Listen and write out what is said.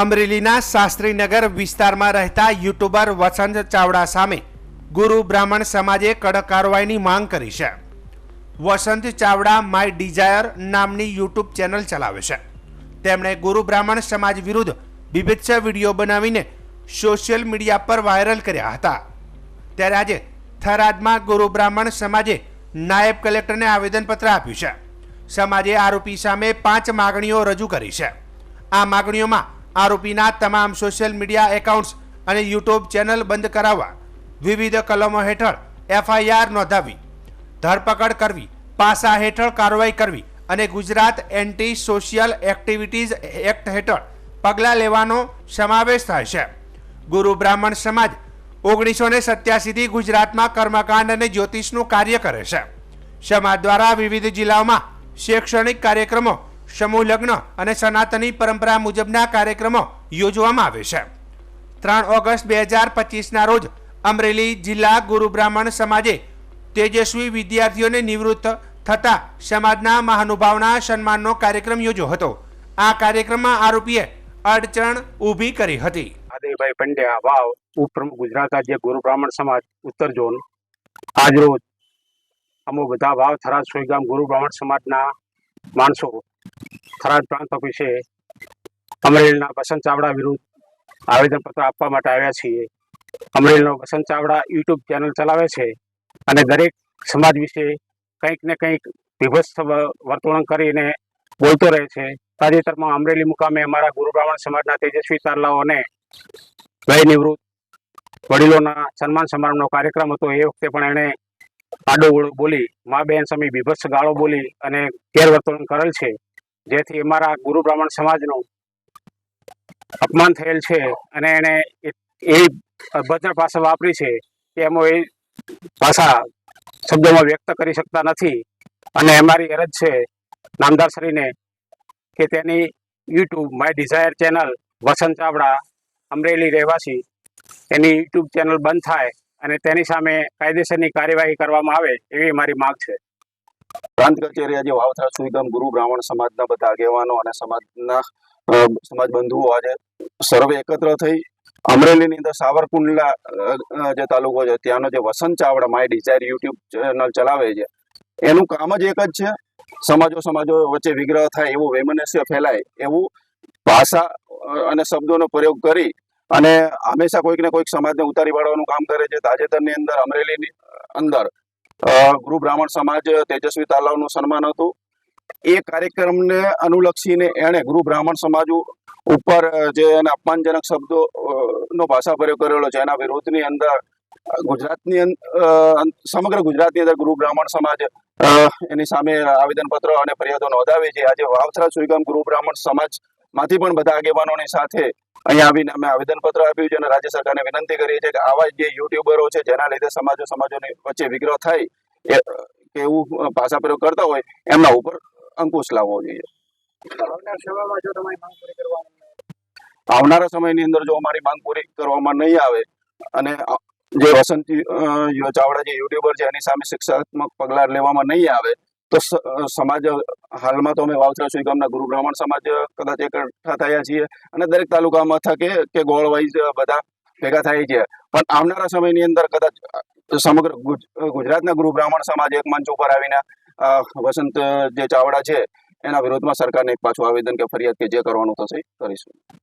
અમરેલીના શાસ્ત્રીનગર વિસ્તારમાં રહેતા યુટ્યુબર વસંત ચાવડા સામે ગુરુ બ્રાહ્મણ સમાજે કડક કાર્યવાહીની માંગ કરી છે. વસંત ચાવડા માય ડિઝાયર નામની યુટ્યુબ ચેનલ ચલાવે છે. તેમણે ગુરુ બ્રાહ્મણ સમાજ વિરુદ્ધ વિભિત્સ વીડિયો બનાવીને સોશિયલ મીડિયા પર વાયરલ કર્યા હતા. ત્યારે આજે થરાદમાં ગુરુ બ્રાહ્મણ સમાજે નાયબ કલેક્ટરને આવેદનપત્ર આપ્યું છે. સમાજે આરોપી સામે પાંચ માગણીઓ રજૂ કરી છે. આ માગણીઓમાં આરોપીના તમામ સોશિયલ મીડિયા એકાઉન્ટ્સ અને યુટ્યુબ ચેનલ બંધ કરાવવા વિવિધ કલમો હેઠળ એફઆઈઆર નોંધાવી, ધરપકડ કરવી, પાસા હેઠળ કાર્યવાહી કરવી અને Gujarat anti social activities act હેઠળ પગલાં લેવાનો સમાવેશ થાય છે. ગુરુ બ્રાહ્મણ સમાજ ઓગણીસો ને સત્યાસીથી ગુજરાતમાં કર્મકાંડ અને જ્યોતિષનું કાર્ય કરે છે. સમાજ દ્વારા વિવિધ જિલ્લાઓમાં શૈક્ષણિક કાર્યક્રમો સમૂહ લગ્ન અને સનાતની પરંપરા મુજબના કાર્યક્રમો યોજવામાં આવે છે. ત્રણ ઓગસ્ટ બે હજાર પચીસના રોજ અમરેલી જિલ્લા ગુરુ બ્રાહ્મણ સમાજે તેજસ્વી વિદ્યાર્થીઓને નિવૃત્ત થતા સમાજના મહાનુભાવના સન્માનનો કાર્યક્રમ યોજ્યો હતો. આ કાર્યક્રમમાં આરોપીએ અડચણ ઊભી કરી હતી. આદિભાઈ પંડ્યા, વાવ, ઉપપ્રમુખ ગુજરાત રાજ્ય ગુરુ બ્રાહ્મણ સમાજ, ઉત્તર ઝોન. આજરોજ અમો બધા વાવ, થરાદ, સોઈગામ ગુરુ બ્રાહ્મણ સમાજના માણસો થરાદ પ્રાંત ઓફિસે અમરેલીના વસંત ચાવડા વિરુદ્ધ આવેદનપત્ર આપવા માટે આવ્યા છીએ. અમરેલીનો વસંત ચાવડા યુટ્યુબ ચેનલ ચલાવે છે અને દરેક સમાજ વિશે કંઈક ને કંઈક વિભત્સ વર્તણૂક કરીને બોલતો રહે છે. તાજેતરમાં અમરેલી મુકામે અમારા ગુરુ બ્રાહ્મણ સમાજના તેજસ્વી તારલાઓને વય નિવૃત્ત વડીલોના સન્માન સમારંભનો કાર્યક્રમ હતો. એ વખતે પણ એણે આડો બોલી, મા બેન સમી બીભત્સ ગાળો બોલી અને ગેરવર્તણૂક કરેલ છે. જેથી અમારા ગુરુ બ્રાહ્મણ સમાજનું અપમાન થયેલ છે અને એને એ- અભદ્ર ભાષા વાપરી છે કે એમાં એ ભાષા શબ્દોમાં વ્યક્ત કરી શકતા નથી. અને અમારી અરજ છે નામદાર શ્રીને કે તેની YouTube my desire channel Vasant Chavda Amreli રહેવાસી એની યુટ્યુબ ચેનલ બંધ થાય અને તેની સામે કાયદેસરની કાર્યવાહી કરવામાં આવે એવી મારી માંગ છે. પ્રાંત કચેરી આજે વાવથરા સુઈગામ ગુરુ બ્રાહ્મણ સમાજના બધા આગેવાનો અને સમાજના સમાજ બંધુઓ આજે સર્વે એકત્ર થઈ. અમરેલીની અંદર સાવરકુંડલા જે તાલુકો છે, ત્યાંનો જે Vasant Chavda, my desire YouTube channel ચલાવે છે. એનું કામ જ એક જ છે. સમાજો સમાજો વચ્ચે વિગ્રહ થાય એવું વૈમનસ્ય ફેલાય એવું ભાષા અને શબ્દોનો પ્રયોગ કરી અને હંમેશા કોઈક ને કોઈક સમાજને ઉતારી પાડવાનું કામ કરે છે. તાજેતરની અંદર અમરેલીની અંદર ગુરુ બ્રાહ્મણ સમાજ તેજસ્વી તાલાવનું સન્માન હતું. એ કાર્યક્રમને અનુલક્ષીને એણે ગુરુ બ્રાહ્મણ સમાજ ઉપર જે એને અપમાનજનક શબ્દો નો ભાષા પ્રયોગ કરેલો છે એના વિરોધની અંદર ગુજરાતની સમગ્ર ગુજરાતની અંદર ગુરુ બ્રાહ્મણ સમાજ એની સામે આવેદનપત્ર અને ફરિયાદો નોંધાવી છે. આજે વાવથરા સુઈગામ ગુરુ બ્રાહ્મણ સમાજમાંથી પણ બધા આગેવાનોની સાથે અહીંયા આવીને અમે આવેદનપત્ર આપ્યું છે અને રાજ્ય સરકારને વિનંતી કરીએ છીએ કે આવા જે યુટ્યુબરો છે જેના લીધે સમાજો સમાજોની વચ્ચે વિગ્રહ થાય એ એવું ભાષા પ્રયોગ કરતા હોય એમના ઉપર અંકુશ લાવવો જોઈએ. આવનારા સમયની અંદર જો અમારી માંગ પૂરી કરવામાં નહીં આવે અને જે વસંત ચાવડા જે યુટ્યુબર છે એની સામે શિક્ષાત્મક પગલાં લેવામાં નહીં આવે તો સમાજ હાલમાં તો અમે વાવતરા સુઈ ગામના ગુરુ બ્રાહ્મણ સમાજ કદાચ એકઠા થયા છીએ અને દરેક તાલુકા મથકે કે ગોળ વાઇઝ બધા ભેગા થાય છે. પણ આવનારા સમયની અંદર કદાચ સમગ્ર ગુજ- ગુજરાતના ગુરુ બ્રાહ્મણ સમાજ એક મંચ ઉપર આવીને વસંત જે ચાવડા છે, એના વિરોધમાં સરકારને એક પાછું આવેદન કે ફરિયાદ કે જે કરવાનું થશે કરીશું.